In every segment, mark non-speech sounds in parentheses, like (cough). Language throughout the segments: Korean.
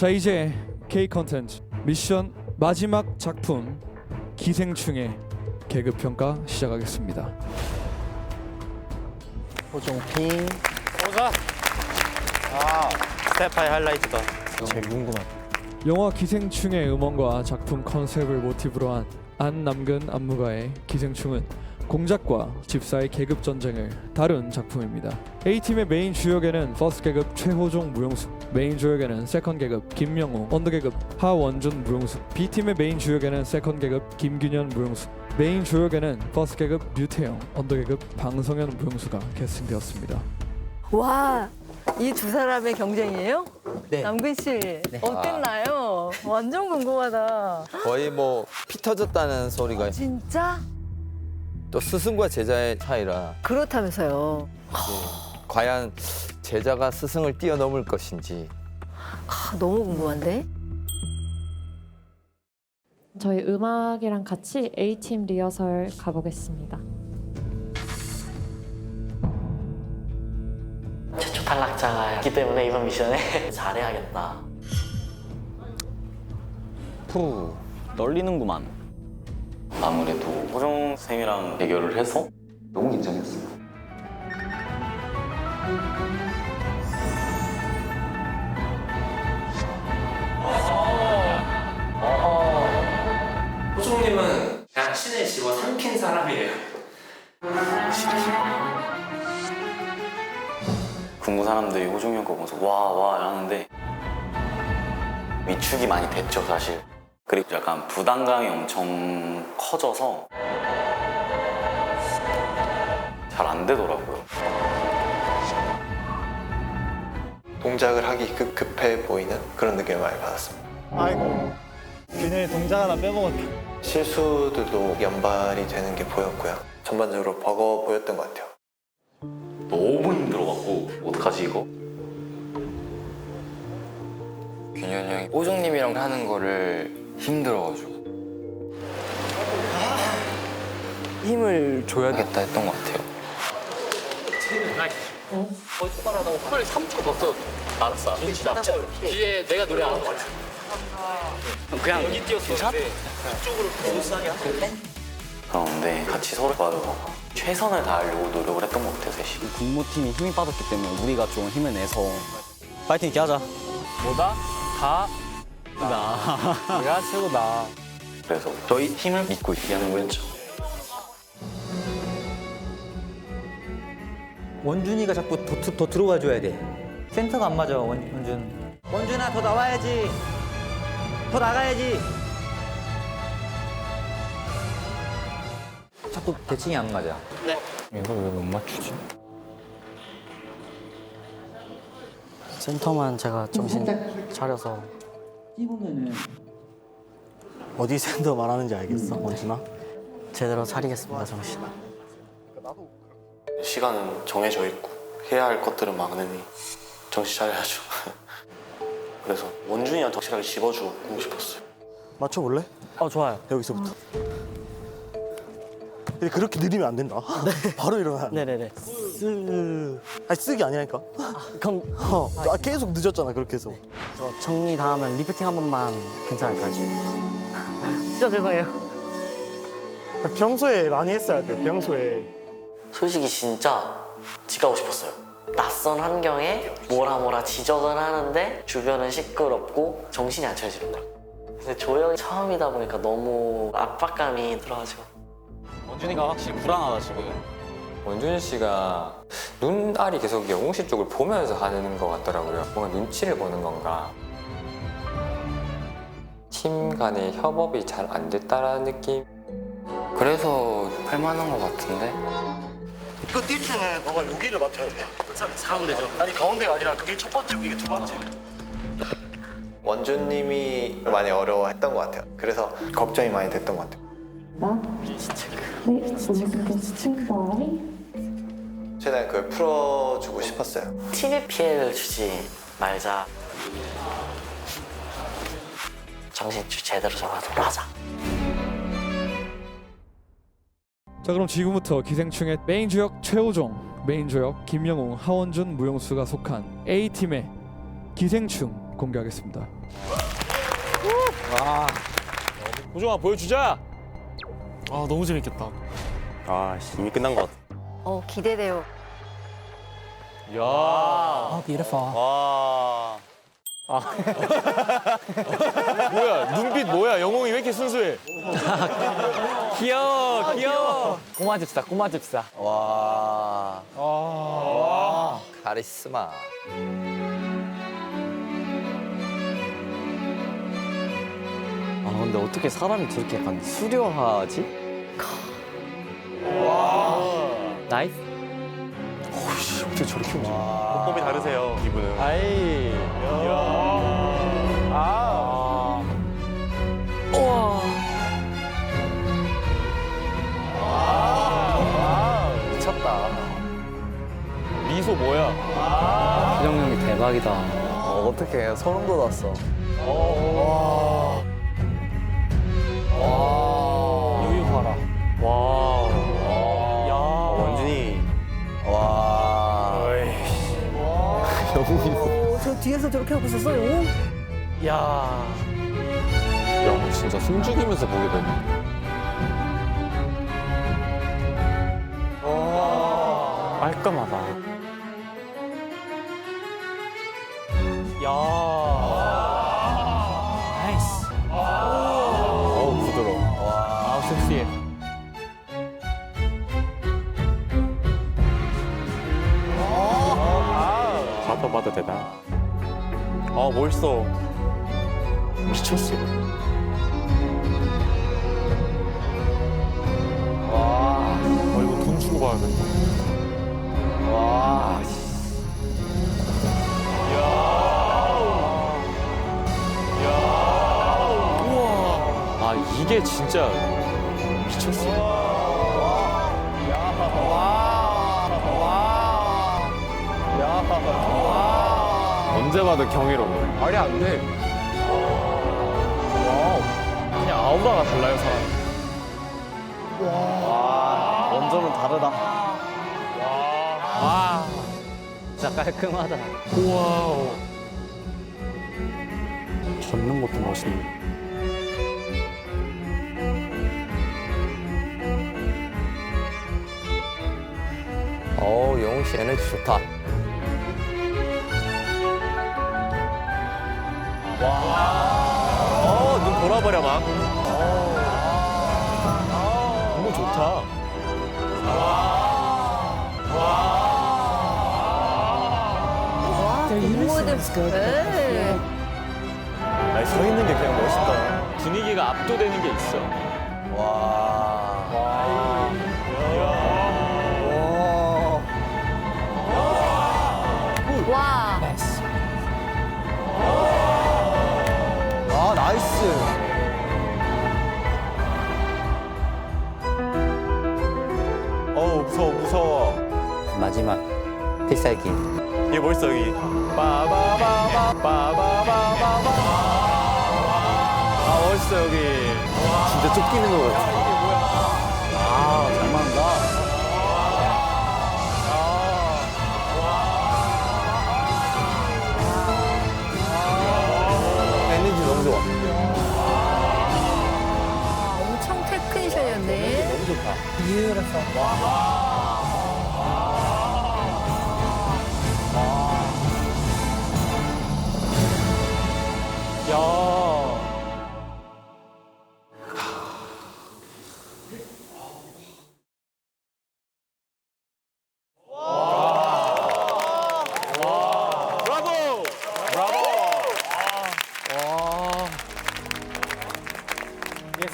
자 이제 K 컨텐츠 미션 마지막 작품 기생충의 계급 평가 시작하겠습니다. 호종핑 오자. 아, 스테파의 하이라이트다. 제일 궁금한 영화 기생충의 음원과 작품 컨셉을 모티브로 한 안 남근 안무가의 기생충은 공작과 집사의 계급 전쟁을 다룬 작품입니다. A팀의 메인 주역에는 퍼스트 계급 최호종 무용숙, 메인 주역에는 세컨 계급 김명호, 언더 계급 하원준 무용숙, B팀의 메인 주역에는 세컨 계급 김균현 무용숙, 메인 주역에는 퍼스트 계급 류태영, 언더 계급 방성현 무용수가 캐스팅되었습니다. 와, 이 두 사람의 경쟁이에요? 네. 남근 씨 어땠나요? 완전 궁금하다. 거의 뭐 피 터졌다는 소리가 진짜 또 스승과 제자의 차이라 그렇다면서요. 과연 제자가 스승을 뛰어넘을 것인지 아, 너무 궁금한데? 저희 음악이랑 같이 A팀 리허설 가보겠습니다. 최초 탈락자이기 때문에 이번 미션에 (laughs) 잘해야겠다. 푸 떨리는구만 아무래도 호정 쌤이랑 대결을 해서 너무 긴장했어요. 호종님은 그냥 신을 집어 삼킨 사람이에요. 군무 사람들이 호종이 형거 보면서 와와 하는데 위축이 많이 됐죠 사실. 그리고 약간 부담감이 엄청 커져서 잘 안 되더라고요. 동작을 하기 급, 급해 보이는 그런 느낌을 많이 받았습니다. 아이고 균현이 동작 하나 빼먹었다 실수들도 연발이 되는 게 보였고요. 전반적으로 버거워 보였던 것 같아요. 너무 힘들어갖고 어떡하지 이거? 균현 형이 오종님이랑 하는 거를 힘들어가지고 힘을 줘야겠다 했던 것 같아요. 빨리 3초 더 써. 알았어. 진짜. 뒤에 내가 노래 안 하고 그냥 여기 뛰었어. 그런데 같이 서로 봐도 최선을 다하려고 노력을 했던 것 같아요 셋이. 군무팀이 힘이 빠졌기 때문에 우리가 좀 힘을 내서 파이팅 있게 하자 뭐다? 다. 나 내가 (laughs) 최고다. 그래서 저희 힘을 믿고 얘기하는 거였죠. 원준이가 자꾸 더, 더 들어와 줘야 돼. 센터가 안 맞아, 원, 원준. 원준아, 더 나와야지. 더 나가야지. 자꾸 대칭이 안 맞아. 이걸 왜 못 맞추지? 센터만 제가 정신 차려서 어디 센터 말하는지 알겠어 원준아? 제대로 차리겠습니다 정신 시간은 정해져 있고 해야 할 것들은 많으니 정신 차려야죠. (laughs) 그래서 원준이한테 확실하게 집어주고 싶었어요. 맞춰볼래? 어, 좋아요. 여기서부터 그렇게 느리면 안 된다 (laughs) 바로 일어나야 돼 네네네. 쓰... 아니 쓰기 아니라니까 그럼 어, 아, 계속 늦었잖아 그렇게 해서 저 정리 다 하면 리프팅 한 번만 괜찮을까요? (laughs) 진짜 죄송해요. 평소에 많이 했어야 돼 평소에 솔직히 진짜 집 가고 싶었어요. 낯선 환경에 뭐라 뭐라 지적을 하는데 주변은 시끄럽고 정신이 안 차려지는 거야. 근데 조용히 처음이다 보니까 너무 압박감이 들어가지고 원 준이가 확실히 불안하다 지금 원준 씨가 눈알이 계속 영웅 씨 쪽을 보면서 하는 것 같더라고요. 뭔가 눈치를 보는 건가. 팀 간의 협업이 잘 안 됐다라는 느낌. 그래서 할만한 것 같은데. 그뛸 때는 너가 여기를 맡아야 돼. 가운데죠. 아니 가운데가 아니라 그게 첫 번째, 이게 두 번째. 원준님이 많이 어려워했던 것 같아요. 그래서 걱정이 많이 됐던 것 같아요. 최대한 그걸 풀어주고 싶었어요. 팀에 피해를 주지 말자. 정신 제대로 잡아서 하자. 자 그럼 지금부터 기생충의 메인 주역 최호종, 메인 주역 김영웅, 하원준, 무용수가 속한 A 팀의 기생충 공개하겠습니다. 우정아 보여주자. 아 너무 재밌겠다. 아 씨, 이미 끝난 것 같아. 어, 기대돼요. 야. 아, beautiful. 와. 아. (laughs) 뭐야 눈빛 뭐야 영웅이 왜 이렇게 순수해? (laughs) 귀여워, 귀여워. 꼬마 집사, 꼬마 집사. 와. 카리스마. 아 근데 어떻게 사람이 저렇게 약간 수려하지? 나이스. 어떻게 저렇게 움직여? 호흡이 다르세요, 이분은. 아이. 아. 미쳤다. 미소 뭐야? 표정력이 대박이다. 어, 어떡해. 소름 돋았어. 여기 오, 저 뒤에서 저렇게 하고 있었어요. 야. 야 진짜 숨죽이면서 보게 되네. 깔끔하다. 야. 봐도 되다. 아 멋있어. 미쳤어. 와. 아 이거 돈 주고 봐야겠다. 와. 아 이게 진짜 미쳤어. 언제 봐도 경이로워. 말이 안 돼. 와우. 그냥 아우라가 달라요 사람. 원조는 다르다. 와. 진짜 깔끔하다. 와우. 젓는 것도 멋있네. 어, 영웅 씨 에너지 좋다. 어 눈 돌아버려 막. 너무 좋다. 네. 아니, 서 있는 게 그냥 멋있다. 분위기가 압도되는 게 있어. 와. 와. 마지막 필살기. 얘 멋있어 여기. 빠바바바 빠바바바바. 아 멋있어 여기. 진짜 쫓기는 것 같아. 아, 잘 만다. 에너지 너무 좋아. 엄청 테크니션이었네. 너무 좋다. 야.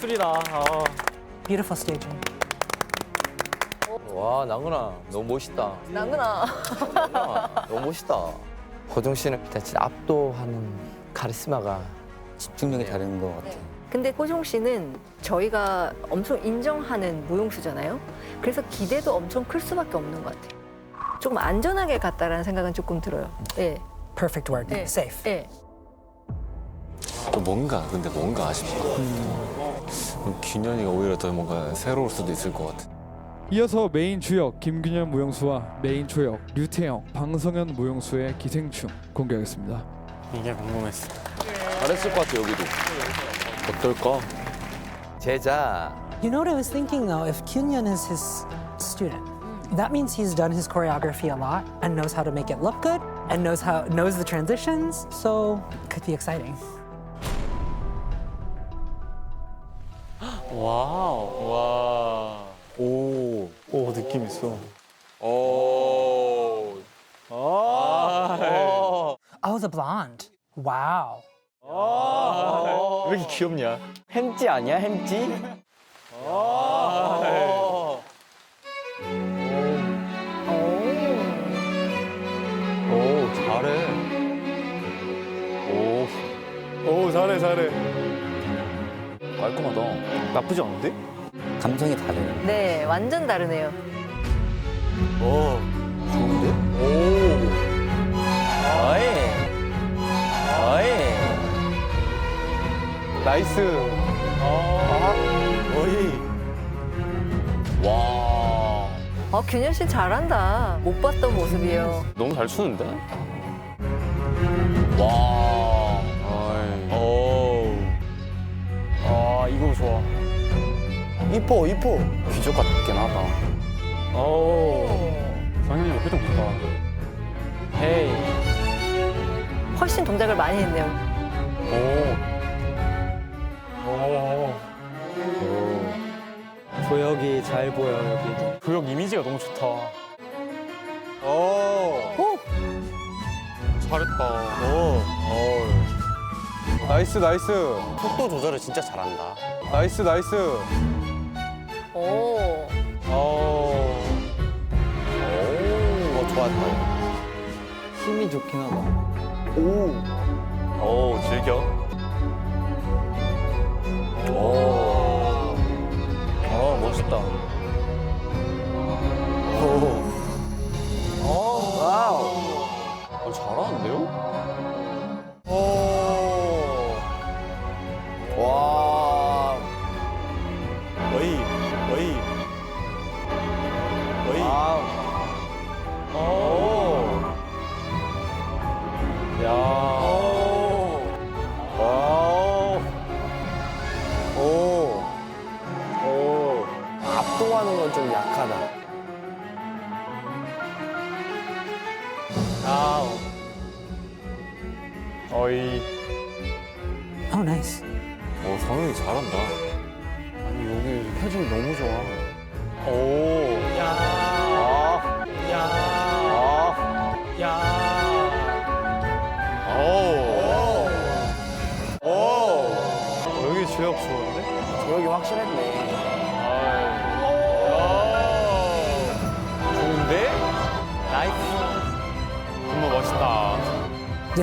예술이다. 아. Beautiful staging. 와, 나훈아. 너무 멋있다. 나훈아, 너무 멋있다. 호중 씨는 진짜 압도하는 카리스마가 집중력이 다른 것 같아. 근데 호종 씨는 저희가 엄청 인정하는 무용수잖아요. 그래서 기대도 엄청 클 수밖에 없는 것 같아요. 조금 안전하게 갔다라는 생각은 조금 들어요. 예. Perfect word. 네. Safe. 예. 또 뭔가 근데 뭔가 아쉽다. 균현이가 오히려 더 뭔가 새로울 수도 있을 것 같아. 이어서 메인 주역 김균현 무용수와 메인 조역 류태영, 방성현 무용수의 기생충 공개하겠습니다. 이게 궁금했어. 잘했을 것 같아 여기도. 어떨까? 제자. You know what I was thinking though? If Kyunyeon is his student, that means he's done his choreography a lot and knows how to make it look good and knows how knows the transitions. So it could be exciting. 와우. 와. 오. 오 느낌 있어. 오. 아. Oh, the blonde. Wow. 왜 이렇게 귀엽냐? 햄찌 아니야 햄찌? 오 잘해. 오. 오 잘해 잘해. 깔끔하다. 나쁘지 않은데? 감성이 다르네. 네, 완전 다르네요. 오. 좋은데? 오. 어이. 어이. 나이스. 아. 어이. 와. 어, 균열 씨 잘한다. 못 봤던 모습이에요. 너무 잘 추는데? 와. 좋아. 이뻐 이뻐. 귀족 같긴 하다. 오. 상현이 형 표정 좋다. 헤이. 훨씬 동작을 많이 했네요. 오. 오. 조혁이 잘 보여 여기. 조역 이미지가 너무 좋다. 오. 잘했다. 오. 오. 나이스 나이스. 속도 조절을 진짜 잘한다. 나이스 나이스. 오. 오. 어, 좋았다. 힘이 좋긴 하다. 오 즐겨. 오. 어 멋있다. 오. 와우. 어, 잘하는데요?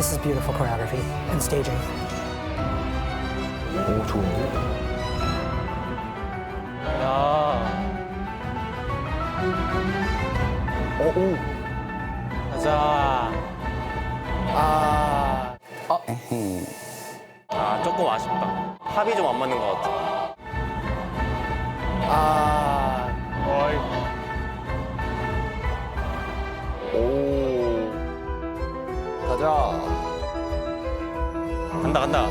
This is beautiful choreography and staging. 오 좋은데? 야. 어, 오. 가자. 아. 아. 아, 조금 아쉽다. 합이 좀 안 맞는 것 같아. 아. 어이. 간다, 간다.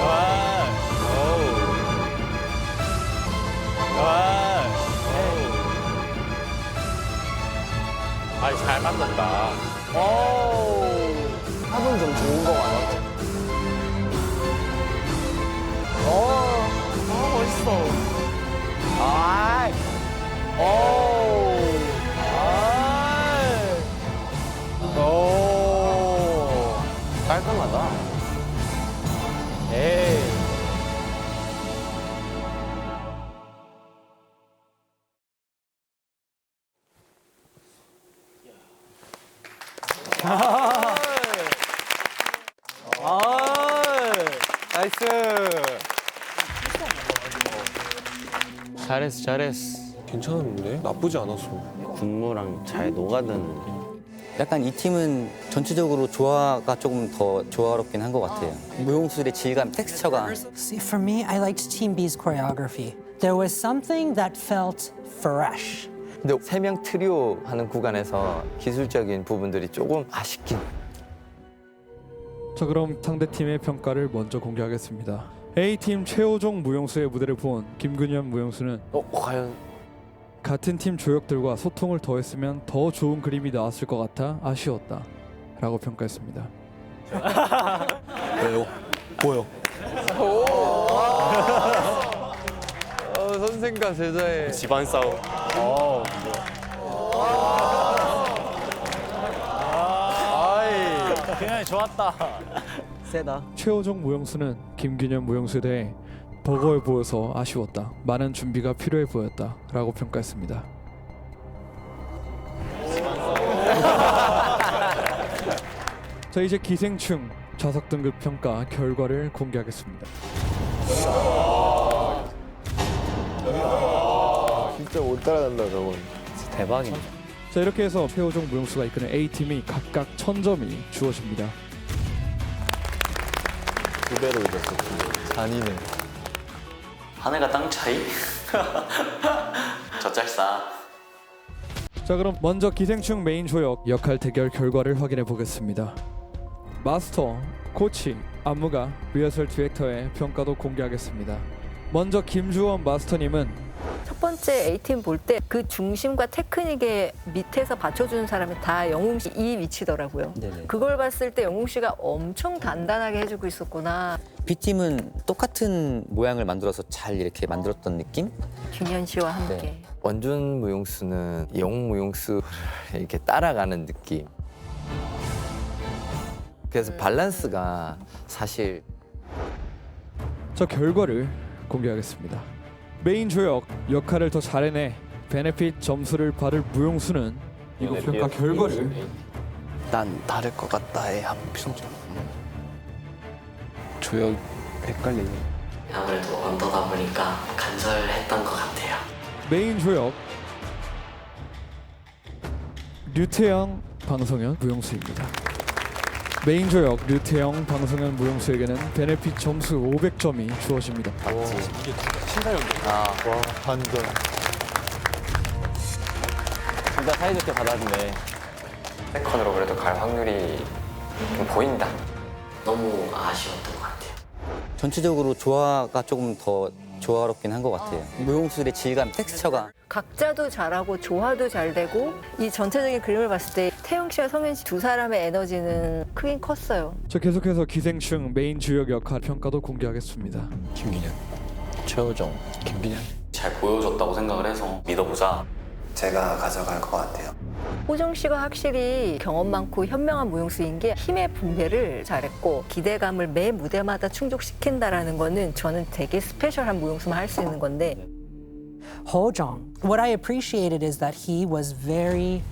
와. 오. 와. 아이, 잘 만났다. 오. 합은 좀 좋은 거 같아. 어, 아, 멋있어. 아 깔끔하다. 에이. 아, 나이스. 잘했어, 잘했어. 괜찮은데? 나쁘지 않았어. 군무랑 잘 녹아드는. 약간 이 팀은 전체적으로 조화가 조금 더 조화롭긴 한 것 같아요. 무용술의 질감, 텍스처가 See, for me, I liked Team B's choreography. There was something that felt fresh. 근데 세 명 트리오 하는 구간에서 기술적인 부분들이 조금 아쉽긴 자 그럼 상대 팀의 평가를 먼저 공개하겠습니다. A팀 최호종 무용수의 무대를 본 김근현 무용수는 어, 과연 같은 팀 조역들과 소통을 더했으면 더 좋은 그림이 나왔을 것 같아 아쉬웠다. 라고 평가했습니다. 왜요? 뭐요? 어, 선생과 제자의 집안 싸움. 어. 아이. 그냥 좋았다. 세다. 최호종 무용수는 김균현 무용수에 대해 버거해 보여서 아쉬웠다. 많은 준비가 필요해 보였다. 라고 평가했습니다. (laughs) 자 이제 기생충 좌석 등급 평가 결과를 공개하겠습니다. 진짜 못 따라간다 저건. 대박이네. 자 이렇게 해서 최호종 무용수가 이끄는 A팀이 각각 1000점이 주어집니다. 두 배로 이겼어. 잔인해. 하늘과 땅 차이? (laughs) 저 짤싸. 자 그럼 먼저 기생충 메인 조역 역할 대결 결과를 확인해 보겠습니다. 마스터, 코치, 안무가, 리허설 디렉터의 평가도 공개하겠습니다. 먼저 김주원 마스터님은 첫 번째 A팀 볼 때 그 중심과 테크닉의 밑에서 받쳐주는 사람이 다 영웅 씨 이 위치더라고요. 네네. 그걸 봤을 때 영웅 씨가 엄청 단단하게 해주고 있었구나. B팀은 똑같은 모양을 만들어서 잘 이렇게 만들었던 느낌? 균현 씨와 함께. 네. 원준 무용수는 영웅 무용수를 이렇게 따라가는 느낌. 그래서 밸런스가 사실 자 결과를 공개하겠습니다. 메인 조역 역할을 더 잘해내 베네핏 점수를 받을 무용수는 이거 평가 결과를 난 다를 것 같다의 한 평점. 조역 헷갈리네. 아무래도 언더다 보니까 간절했던 것 같아요. 메인 조역 류태영, 방성현, 무용수입니다. 메인 조역 류태영, 방성현, 무용수에게는 베네핏 점수 500점이 주어집니다. 와 반전. 진짜 사이좋게 받아주네. 세컨으로 그래도 갈 확률이 좀 보인다. 너무 아쉬웠던 것 같아요. 전체적으로 조화가 조금 더 조화롭긴 한 것 같아요. 무용술의 질감, 텍스처가 각자도 잘하고 조화도 잘 되고 이 전체적인 그림을 봤을 때 태영 씨와 성현 씨 두 사람의 에너지는 크긴 컸어요. 자 계속해서 기생충 메인 주역 역할 평가도 공개하겠습니다. 김균현, 최호정, 김균현. 잘 보여줬다고 생각을 해서 믿어보자. 제가 가져갈 것 같아요. 호정 씨가 확실히 경험 많고 현명한 무용수인 게 힘의 분배를 잘했고 기대감을 매 무대마다 충족시킨다라는 거는 저는 되게 스페셜한 무용수만 할 수 있는 건데 Hojong. What I appreciated is that he was very,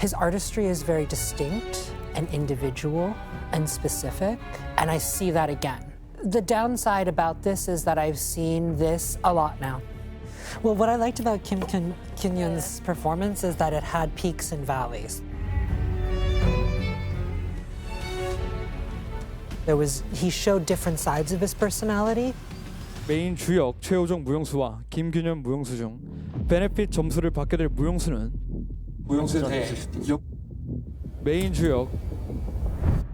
his artistry is very distinct and individual and specific, and I see that again. The downside about this is that I've seen this a lot now. Well, what I liked about Kim Kin- Kinyun's performance is that it had peaks and valleys. There was he showed different sides of his personality, 메인 주역 최호정 무용수와 김균현 무용수 중 베네핏 점수를 받게 될 무용수는 무용수에 대해 역 메인 주역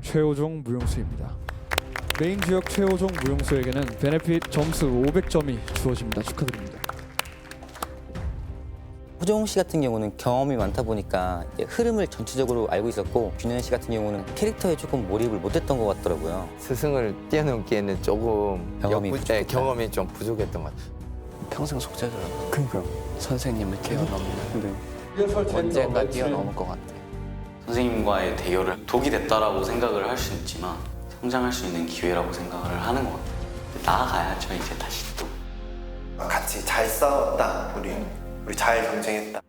최호종 무용수입니다. 메인 주역 최호종 무용수에게는 베네핏 점수 500점이 주어집니다. 축하드립니다. 호정 씨 같은 경우는 경험이 많다 보니까 이제 흐름을 전체적으로 알고 있었고 준현 씨 같은 경우는 캐릭터에 조금 몰입을 못했던 것 같더라고요. 스승을 뛰어넘기에는 조금 경험이 역부- 부족했다. 네, 경험이 좀 부족했던 것 같아요. 평생 속죄더라고. 그러니까 선생님을 뛰어넘는. 언젠가 뛰어넘을 것 같아. 선생님과의 대결을 독이 됐다라고 생각을 할 수 있지만 성장할 수 있는 기회라고 생각을 하는 것 같아요. 나아가야죠 이제 다시 또. 같이 잘 싸웠다. 우리 우리 잘 경쟁했다.